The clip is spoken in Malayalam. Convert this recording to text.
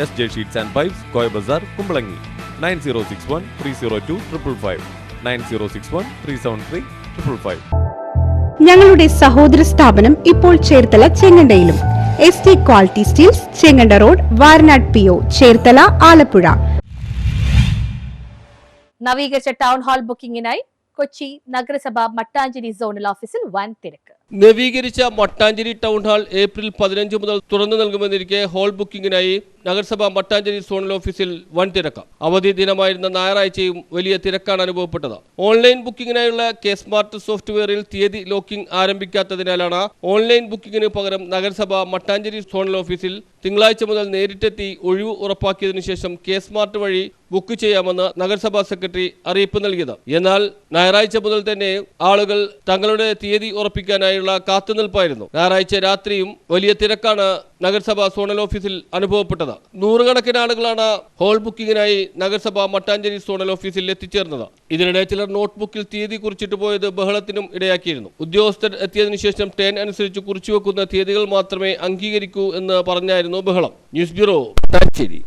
S J sheets and pipes Koya Bazar Kumbalangi nine zero six one three zero two triple five nine zero six one three seven three triple five ഞങ്ങളുടെ സഹോദര സ്ഥാപനം ഇപ്പോൾ Cherthala ചെങ്ങണ്ടയിലും. S T quality steels Chenganda road Varanad P O Cherthala Alappuzha. നവീകരിച്ച ടൗൺ ഹാൾ ബുക്കിംഗിനായി കൊച്ചി നഗരസഭ മട്ടാഞ്ചേരി സോണൽ ഓഫീസിൽ വൻ തിരക്ക്. നവീകരിച്ച മട്ടാഞ്ചേരി ടൗൺ ഹാൾ ഏപ്രിൽ പതിനഞ്ച് മുതൽ തുറന്നു നൽകുമെന്നിരിക്കെ ഹോൾ ബുക്കിംഗിനായി നഗരസഭ മട്ടാഞ്ചേരി സോണൽ ഓഫീസിൽ വൻ തിരക്ക് അവധി ദിനമായിരുന്ന ഞായറാഴ്ചയും വലിയ തിരക്കാണ് അനുഭവപ്പെട്ടത്. ഓൺലൈൻ ബുക്കിംഗിനായുള്ള കെ സ്മാർട്ട് സോഫ്റ്റ്വെയറിൽ തീയതി ലോക്കിംഗ് ആരംഭിക്കാത്തതിനാലാണ് ഓൺലൈൻ ബുക്കിംഗിന് പകരം നഗരസഭ മട്ടാഞ്ചേരി സോണൽ ഓഫീസിൽ തിങ്കളാഴ്ച മുതൽ നേരിട്ടെത്തി ഒഴിവ് ഉറപ്പാക്കിയതിനു ശേഷം കെ സ്മാർട്ട് വഴി ബുക്ക് ചെയ്യാമെന്ന് നഗരസഭാ സെക്രട്ടറി അറിയിപ്പ് നൽകിയത്. എന്നാൽ ഞായറാഴ്ച മുതൽ തന്നെ ആളുകൾ തങ്ങളുടെ തീയതി ഉറപ്പിക്കാനായുള്ള കാത്തുനിൽപ്പായിരുന്നു. ഞായറാഴ്ച രാത്രിയും വലിയ തിരക്കാണ് നഗരസഭ സോണൽ ഓഫീസിൽ അനുഭവപ്പെട്ടത്. നൂറുകണക്കിന് ആളുകളാണ് ഹോൾ ബുക്കിംഗിനായി നഗരസഭ മട്ടാഞ്ചേരി സോണൽ ഓഫീസിൽ എത്തിച്ചേർന്നത്. ഇതിനിടെ ചിലർ നോട്ട്ബുക്കിൽ തീയതി കുറിച്ചിട്ട് പോയത് ബഹളത്തിനും ഇടയാക്കിയിരുന്നു. ഉദ്യോഗസ്ഥർ എത്തിയതിനു ശേഷം ട്രെയിൻ അനുസരിച്ച് കുറിച്ചുവെക്കുന്ന തീയതികൾ മാത്രമേ അംഗീകരിക്കൂ എന്ന് പറഞ്ഞായിരുന്നു ബഹളം. News bureau Mattancherry.